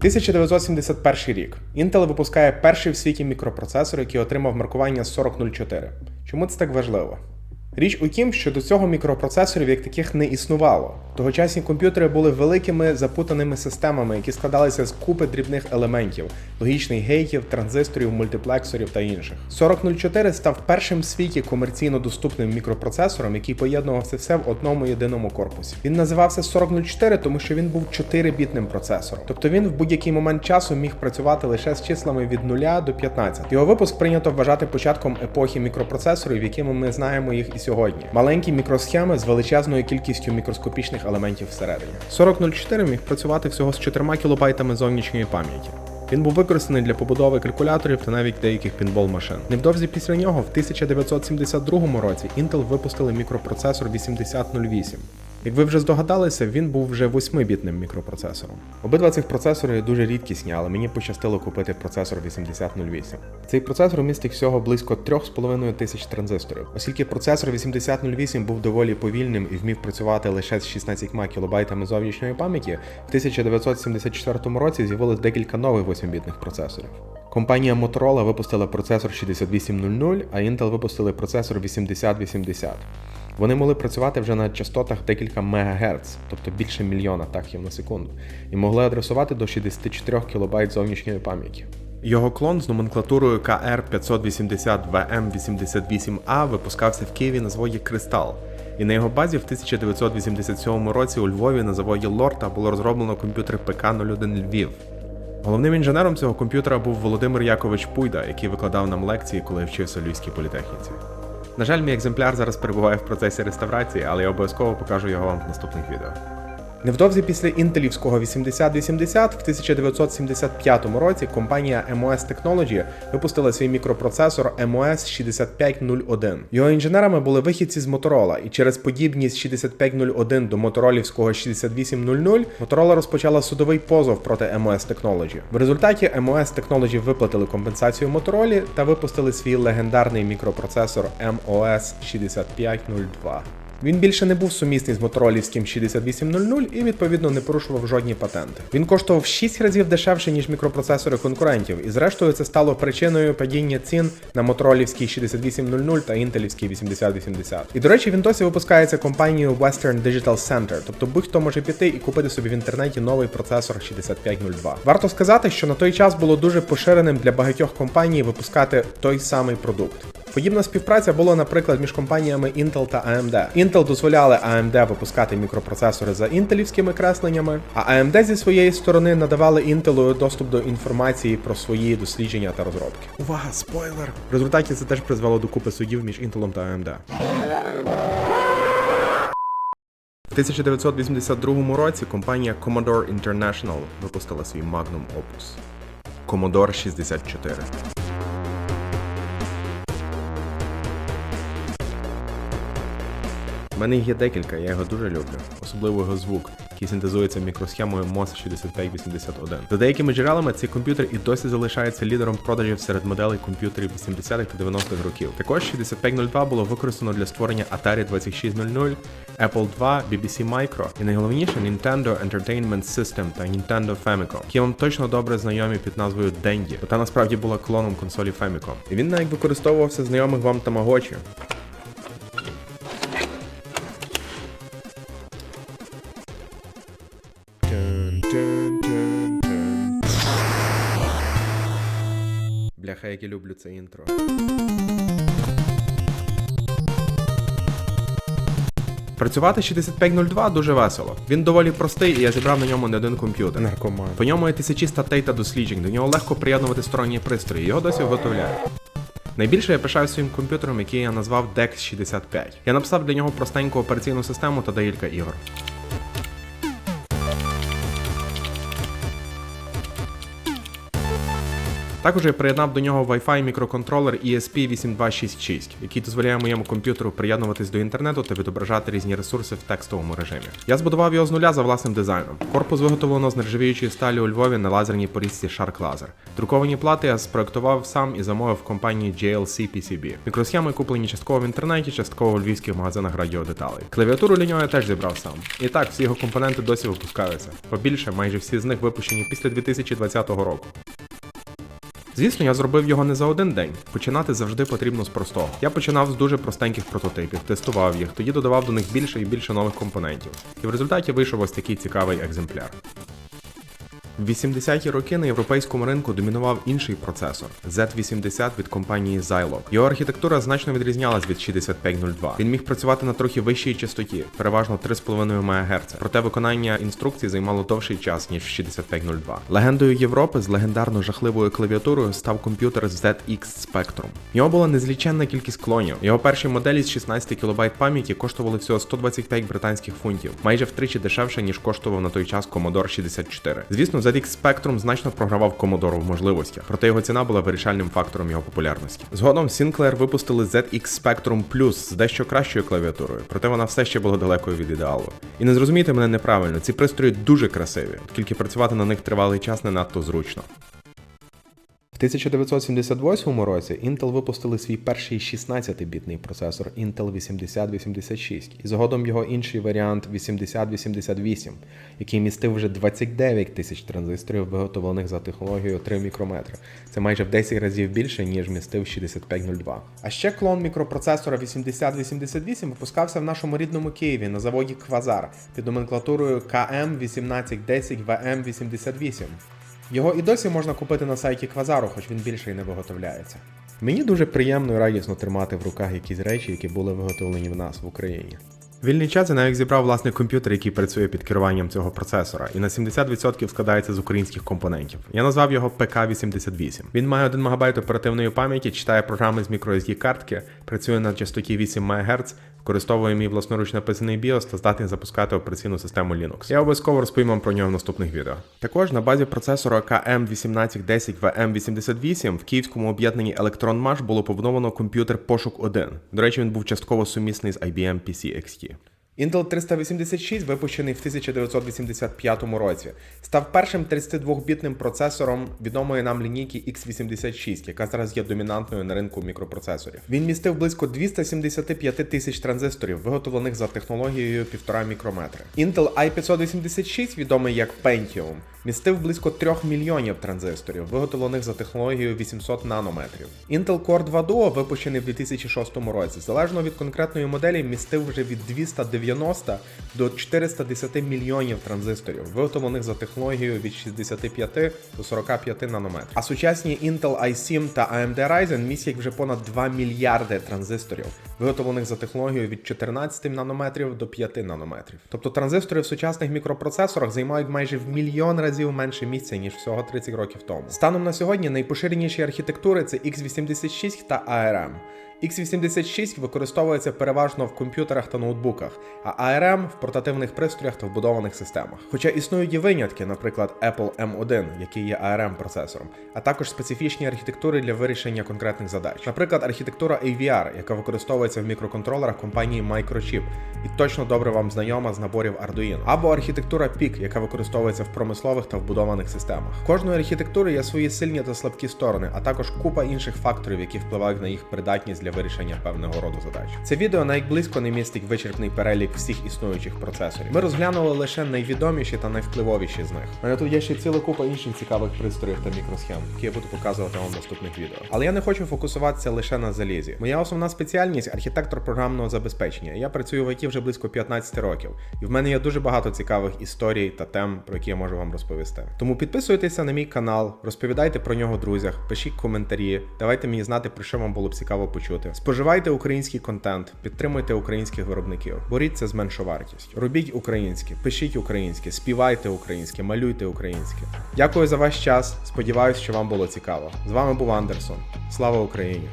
1971 рік. Intel випускає перший в світі мікропроцесор, який отримав маркування 4004. Чому це так важливо? Річ у тім, що до цього мікропроцесорів як таких не існувало. Тогочасні комп'ютери були великими запутаними системами, які складалися з купи дрібних елементів логічних гейтів, транзисторів, мультиплексорів та інших. 4004 став першим в світі комерційно доступним мікропроцесором, який поєднував це все в одному єдиному корпусі. Він називався 4004, тому що він був 4-бітним процесором. Тобто він в будь-який момент часу міг працювати лише з числами від 0 до 15. Його випуск прийнято вважати початком епохи мікропроцесорів, якими ми знаємо їх сьогодні. Маленькі мікросхеми з величезною кількістю мікроскопічних елементів всередині. 4004 міг працювати всього з 4 кілобайтами зовнішньої пам'яті. Він був використаний для побудови калькуляторів та навіть деяких пінбол машин. Невдовзі після нього, в 1972 році, Intel випустили мікропроцесор 8008. Як ви вже здогадалися, він був вже 8-бітним мікропроцесором. Обидва цих процесори дуже рідкісні, але мені пощастило купити процесор 8008. Цей процесор містить всього близько 3,5 тисяч транзисторів. Оскільки процесор 8008 був доволі повільним і вмів працювати лише з 16 кілобайтами зовнішньої пам'яті, в 1974 році з'явилось декілька нових 8-бітних процесорів. Компанія Motorola випустила процесор 6800, а Intel випустили процесор 8080. Вони могли працювати вже на частотах декілька МГц, тобто більше мільйона тахів на секунду, і могли адресувати до 64 кБ зовнішньої пам'яті. Його клон з номенклатурою KR580VM88A випускався в Києві на заводі Кристал. І на його базі в 1987 році у Львові на заводі Лорта було розроблено комп'ютер ПК-01 Львів. Головним інженером цього комп'ютера був Володимир Якович Пуйда, який викладав нам лекції, коли вчився в Львівській політехніці. На жаль, мій екземпляр зараз перебуває в процесі реставрації, але я обов'язково покажу його вам в наступних відео. Невдовзі після інтелівського 8080 в 1975 році компанія MOS Technology випустила свій мікропроцесор MOS 6501. Його інженерами були вихідці з Motorola, і через подібність 6501 до моторолівського 6800 Motorola розпочала судовий позов проти MOS Technology. В результаті MOS Technology виплатили компенсацію Motorola та випустили свій легендарний мікропроцесор MOS 6502. Він більше не був сумісний з моторолівським 6800 і відповідно не порушував жодні патенти. Він коштував 6 разів дешевше, ніж мікропроцесори конкурентів, і зрештою це стало причиною падіння цін на моторолівський 6800 та інтелівський 8080. І до речі, він досі випускається компанією Western Digital Center, тобто будь-хто може піти і купити собі в інтернеті новий процесор 6502. Варто сказати, що на той час було дуже поширеним для багатьох компаній випускати той самий продукт. Подібна співпраця була, наприклад, між компаніями Intel та AMD. Intel дозволяли AMD випускати мікропроцесори за інтелівськими кресленнями, а AMD зі своєї сторони надавали Intel доступ до інформації про свої дослідження та розробки. Увага, спойлер! В результаті це теж призвело до купи судів між Intel та AMD. В 1982 році компанія Commodore International випустила свій Magnum Opus Commodore 64. У мене їх є декілька, я його дуже люблю, особливо його звук, який синтезується мікросхемою MOS 6581. За деякими джерелами, цей комп'ютер і досі залишається лідером продажів серед моделей комп'ютерів 80-х та 90-х років. Також 6502 було використано для створення Atari 2600, Apple II, BBC Micro і найголовніше Nintendo Entertainment System та Nintendo Famicom, які вам точно добре знайомі під назвою Dendy, бо та насправді була клоном консолі Famicom. І він навіть використовувався знайомих вам Tamagotchi. Бляха, як я люблю це інтро. Працювати 6502 дуже весело. Він доволі простий, і я зібрав на ньому не один комп'ютер. Наркоман. По ньому є тисячі статей та досліджень, до нього легко приєднувати сторонні пристрої, його досі виготовляють. Найбільше я пишаюся своїм комп'ютером, який я назвав DEX 65. Я написав для нього простеньку операційну систему та декілька ігор. Також я приєднав до нього Wi-Fi мікроконтролер ESP8266, який дозволяє моєму комп'ютеру приєднуватись до інтернету та відображати різні ресурси в текстовому режимі. Я збудував його з нуля за власним дизайном. Корпус виготовлено з нержавіючої сталі у Львові на лазерній порізці Shark Laser. Друковані плати я спроектував сам і замовив компанії JLC PCB. Мікросхеми куплені частково в інтернеті, частково у львівських магазинах радіодеталей. Клавіатуру для нього я теж зібрав сам. І так, всі його компоненти досі випускаються. Побільше, майже всі з них випущені після 2020 року. Звісно, я зробив його не за один день. Починати завжди потрібно з простого. Я починав з дуже простеньких прототипів, тестував їх, тоді додавав до них більше і більше нових компонентів. І в результаті вийшов ось такий цікавий екземпляр. В 80-ті роки на європейському ринку домінував інший процесор Z80 від компанії Zilog. Його архітектура значно відрізнялась від 6502. Він міг працювати на трохи вищій частоті, переважно 3,5 МГц. Проте виконання інструкцій займало довший час, ніж в 6502. Легендою Європи з легендарно жахливою клавіатурою став комп'ютер ZX Spectrum. В нього була незліченна кількість клонів. Його перші моделі з 16 кБ пам'яті коштували всього 125 британських фунтів, майже втричі дешевше, ніж коштував на той час Commodore 64. Звісно, ZX Spectrum значно програвав Commodore в можливостях, проте його ціна була вирішальним фактором його популярності. Згодом Sinclair випустили ZX Spectrum Plus з дещо кращою клавіатурою, проте вона все ще була далекою від ідеалу. І не зрозумійте мене неправильно, ці пристрої дуже красиві, тільки працювати на них тривалий час не надто зручно. В 1978 році Intel випустили свій перший 16-бітний процесор Intel 8086 і згодом його інший варіант 8088, який містив вже 29 тисяч транзисторів, виготовлених за технологією 3 мікрометри. Це майже в 10 разів більше, ніж містив 6502. А ще клон мікропроцесора 8088 випускався в нашому рідному Києві на заводі Квазар під номенклатурою KM1810VM88. Його і досі можна купити на сайті Квазару, хоч він більше і не виготовляється. Мені дуже приємно і радісно тримати в руках якісь речі, які були виготовлені в нас в Україні. Вільний час я навіть зібрав власний комп'ютер, який працює під керуванням цього процесора, і на 70% складається з українських компонентів. Я назвав його ПК-88. Він має 1 МБ оперативної пам'яті, читає програми з microSD картки, працює на частоті 8 МГц, використовує мій власноруч написаний BIOS та здатний запускати операційну систему Linux. Я обов'язково розповім вам про нього в наступних відео. Також на базі процесора KM1810VM88 в київському об'єднанні Electron Mash було побудовано комп'ютер Пошук 1. До речі, він був частково сумісний з IBM PC XT. Intel 386, випущений в 1985 році, став першим 32-бітним процесором відомої нам лінійки X86, яка зараз є домінантною на ринку мікропроцесорів. Він містив близько 275 тисяч транзисторів, виготовлених за технологією 1,5 мікрометри. Intel i586, відомий як Pentium, містив близько 3 мільйонів транзисторів, виготовлених за технологією 800 нанометрів. Intel Core 2 Duo, випущений в 2006 році, залежно від конкретної моделі, містив вже від 290 до 410 мільйонів транзисторів, виготовлених за технологією від 65 до 45 нанометрів. А сучасні Intel i7 та AMD Ryzen містять вже понад 2 мільярди транзисторів, виготовлених за технологією від 14 нанометрів до 5 нанометрів. Тобто транзистори в сучасних мікропроцесорах займають майже в мільйон разів менше місця, ніж всього 30 років тому. Станом на сьогодні найпоширеніші архітектури це x86 та ARM. X86 використовується переважно в комп'ютерах та ноутбуках, а ARM в портативних пристроях та вбудованих системах. Хоча існують і винятки, наприклад, Apple M1, який є ARM процесором, а також специфічні архітектури для вирішення конкретних задач. Наприклад, архітектура AVR, яка використовується в мікроконтролерах компанії Microchip і точно добре вам знайома з наборів Arduino, або архітектура PIC, яка використовується в промислових та вбудованих системах. Кожної архітектури є свої сильні та слабкі сторони, а також купа інших факторів, які впливають на їх придатність для вирішення певного роду задач. Це відео найблизько не містить вичерпний перелік всіх існуючих процесорів. Ми розглянули лише найвідоміші та найвпливовіші з них. У мене тут є ще ціла купа інших цікавих пристроїв та мікросхем, які я буду показувати вам в наступних відео. Але я не хочу фокусуватися лише на залізі. Моя основна спеціальність архітектор програмного забезпечення. Я працюю в ІТ вже близько 15 років, і в мене є дуже багато цікавих історій та тем, про які я можу вам розповісти. Тому підписуйтеся на мій канал, розповідайте про нього друзях, пишіть коментарі, давайте мені знати, про що вам було б цікаво почути. Споживайте український контент, підтримуйте українських виробників, боріться з меншовартістю. Робіть українське, пишіть українське, співайте українське, малюйте українське. Дякую за ваш час. Сподіваюсь, що вам було цікаво. З вами був Андерсон. Слава Україні!